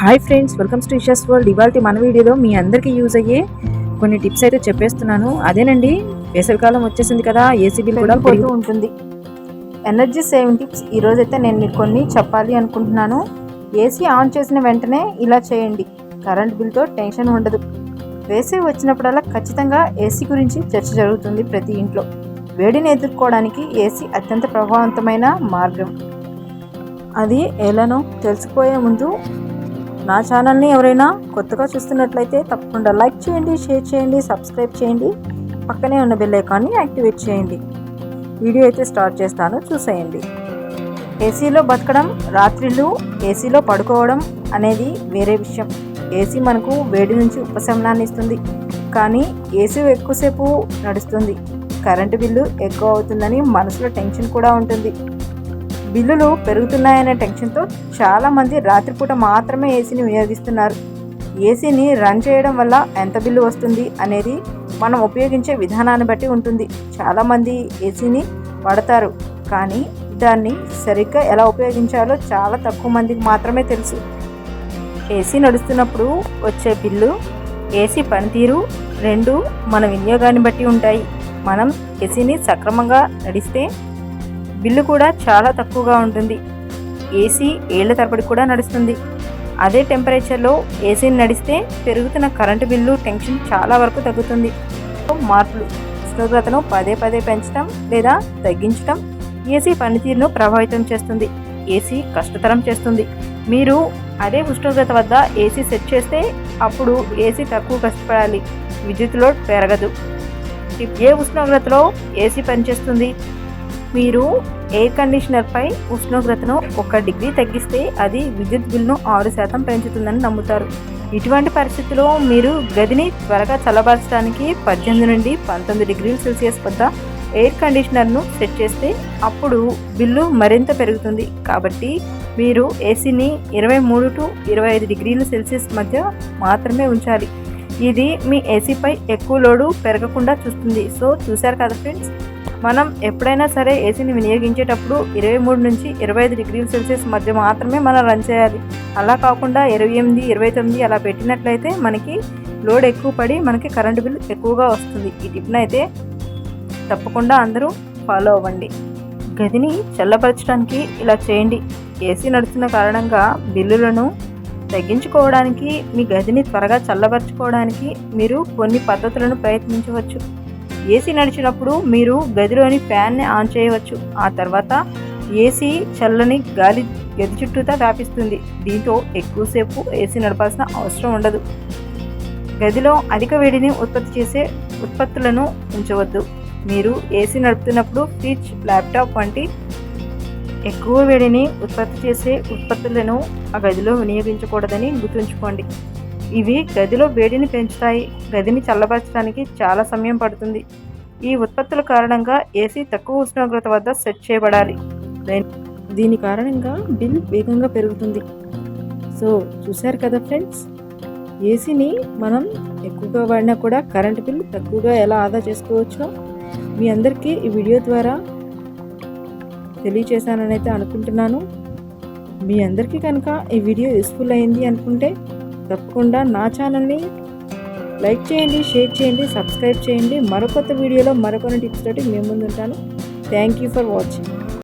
Hi friends welcome to Isha's World ఇవాళ మన వీడియోలో మీ అందరికీ యూజ్ అయ్యే కొన్ని టిప్స్ అయితే చెప్పేస్తున్నాను. అదేనండి వేసవికాలం వచ్చేసింది కదా ఏసీ బిల్ కూడా పోతూ ఉంటుంది. ఎనర్జీ సేవింగ్ టిప్స్ ఈ రోజు అయితే నేను మీకు కొన్ని చెప్పాలి అనుకుంటున్నాను. ఏసీ ఆన్ చేసిన వెంటనే ఇలా చేయండి. కరెంట్ బిల్తో టెన్షన్ ఉండదు. వేసవి వచ్చినప్పుడల్లా ఖచ్చితంగా ఏసీ గురించి చర్చ జరుగుతుంది ప్రతి ఇంట్లో. వేడిని ఎదుర్కోవడానికి ఏసీ అత్యంత ప్రభావవంతమైన మార్గం. అది ఎలానో తెలుసుకుపోయే ముందు నా ఛానల్ని ఎవరైనా కొత్తగా చూస్తున్నట్లయితే తప్పకుండా లైక్ చేయండి షేర్ చేయండి సబ్స్క్రైబ్ చేయండి. పక్కనే ఉన్న బెల్ ఐకాన్ని యాక్టివేట్ చేయండి. వీడియో అయితే స్టార్ట్ చేస్తాను చూసేయండి. ఏసీలో బతకడం రాత్రిళ్ళు ఏసీలో పడుకోవడం అనేది వేరే విషయం. ఏసీ మనకు వేడి నుంచి ఉపశమనాన్ని ఇస్తుంది. కానీ ఏసీ ఎక్కువసేపు నడుస్తుంది. కరెంటు బిల్లు ఎక్కువ అవుతుందని మనసులో టెన్షన్ కూడా ఉంటుంది. బిల్లులు పెరుగుతున్నాయనే టెన్షన్తో చాలామంది రాత్రిపూట మాత్రమే ఏసీని వినియోగిస్తున్నారు. ఏసీని రన్ చేయడం వల్ల ఎంత బిల్లు వస్తుంది అనేది మనం ఉపయోగించే విధానాన్ని బట్టి ఉంటుంది. చాలామంది ఏసీని వాడతారు. కానీ దాన్ని సరిగ్గా ఎలా ఉపయోగించాలో చాలా తక్కువ మందికి మాత్రమే తెలుసు. ఏసీ నడుస్తున్నప్పుడు వచ్చే బిల్లు ఏసీ పనితీరు రెండు మన వినియోగాన్ని బట్టి ఉంటాయి. మనం ఏసీని సక్రమంగా నడిస్తే బిల్లు కూడా చాలా తక్కువగా ఉంటుంది. ఏసీ ఏళ్ళ తరబడి కూడా నడుస్తుంది. అదే టెంపరేచర్లో ఏసీని నడిస్తే పెరుగుతున్న కరెంటు బిల్లు టెన్షన్ చాలా వరకు తగ్గుతుంది. మార్పులు ఉష్ణోగ్రతను పదే పదే పెంచడం లేదా తగ్గించడం ఏసీ పనితీరును ప్రభావితం చేస్తుంది. ఏసీ కష్టతరం చేస్తుంది. మీరు అదే ఉష్ణోగ్రత వద్ద ఏసీ సెట్ చేస్తే అప్పుడు ఏసీ తక్కువ కష్టపడాలి. విద్యుత్ లోడ్ పెరగదు. ఏ ఉష్ణోగ్రతలో ఏసీ పనిచేస్తుంది? మీరు ఎయిర్ కండిషనర్పై ఉష్ణోగ్రతను ఒక డిగ్రీ తగ్గిస్తే అది విద్యుత్ బిల్లును ఆరు శాతం పెంచుతుందని నమ్ముతారు. ఇటువంటి పరిస్థితిలో మీరు గదిని త్వరగా చల్లబరచడానికి పద్దెనిమిది నుండి పంతొమ్మిది డిగ్రీల సెల్సియస్ వద్ద ఎయిర్ కండిషనర్ను సెట్ చేస్తే అప్పుడు బిల్లు మరింత పెరుగుతుంది. కాబట్టి మీరు ఏసీని ఇరవై మూడు టు ఇరవై ఐదు డిగ్రీల సెల్సియస్ మధ్య మాత్రమే ఉంచాలి. ఇది మీ ఏసీపై ఎక్కువ లోడు పెరగకుండా చూస్తుంది. సో చూశారు కదా ఫ్రెండ్స్? మనం ఎప్పుడైనా సరే ఏసీని వినియోగించేటప్పుడు ఇరవై మూడు నుంచి ఇరవై ఐదు డిగ్రీల సెల్సియస్ మధ్య మాత్రమే మనం రన్ చేయాలి. అలా కాకుండా ఇరవై ఎనిమిది ఇరవై తొమ్మిది అలా పెట్టినట్లయితే మనకి లోడ్ ఎక్కువ పడి మనకి కరెంటు బిల్ ఎక్కువగా వస్తుంది. ఈ టిప్ని అయితే తప్పకుండా అందరూ ఫాలో అవ్వండి. గదిని చల్లపరచడానికి ఇలా చేయండి. ఏసీ నడుస్తున్న కారణంగా బిల్లులను తగ్గించుకోవడానికి మీ గదిని త్వరగా చల్లబరచుకోవడానికి మీరు కొన్ని పద్ధతులను ప్రయత్నించవచ్చు. ఏసీ నడిచినప్పుడు మీరు గదిలోని ఫ్యాన్ని ఆన్ చేయవచ్చు. ఆ తర్వాత ఏసీ చల్లని గాలి గది చుట్టూతా వ్యాపిస్తుంది. దీంతో ఎక్కువసేపు ఏసీ నడపాల్సిన అవసరం ఉండదు. గదిలో అధిక వేడిని ఉత్పత్తి చేసే ఉత్పత్తులను ఉంచవద్దు. మీరు ఏసీ నడుపుతున్నప్పుడు ఫ్రిడ్జ్ ల్యాప్టాప్ వంటి ఎక్కువ వేడిని ఉత్పత్తి చేసే ఉత్పత్తులను ఆ గదిలో వినియోగించకూడదని గుర్తుంచుకోండి. ఇవి గదిలో వేడిని పెంచుతాయి. గదిని చల్లబరచడానికి చాలా సమయం పడుతుంది. ఈ ఉత్పత్తుల కారణంగా ఏసీ తక్కువ ఉష్ణోగ్రత వద్ద సెట్ చేయబడాలి. దీని కారణంగా బిల్ వేగంగా పెరుగుతుంది. సో చూశారు కదా ఫ్రెండ్స్? ఏసీని మనం ఎక్కువగా వాడినా కూడా కరెంట్ బిల్ తక్కువగా ఎలా ఆదా చేసుకోవచ్చో మీ అందరికీ ఈ వీడియో ద్వారా తెలియచేశానని అయితే అనుకుంటున్నాను. మీ అందరికీ కనుక ఈ వీడియో యూస్ఫుల్ అయింది అనుకుంటే తప్పకుండా నా ఛానల్ని లైక్ చేయండి షేర్ చేయండి సబ్స్క్రైబ్ చేయండి. మరొకొత్త వీడియోలో మరికొన్ని టిప్స్ తోటి మేము ముందుంటాను. Thank you for watching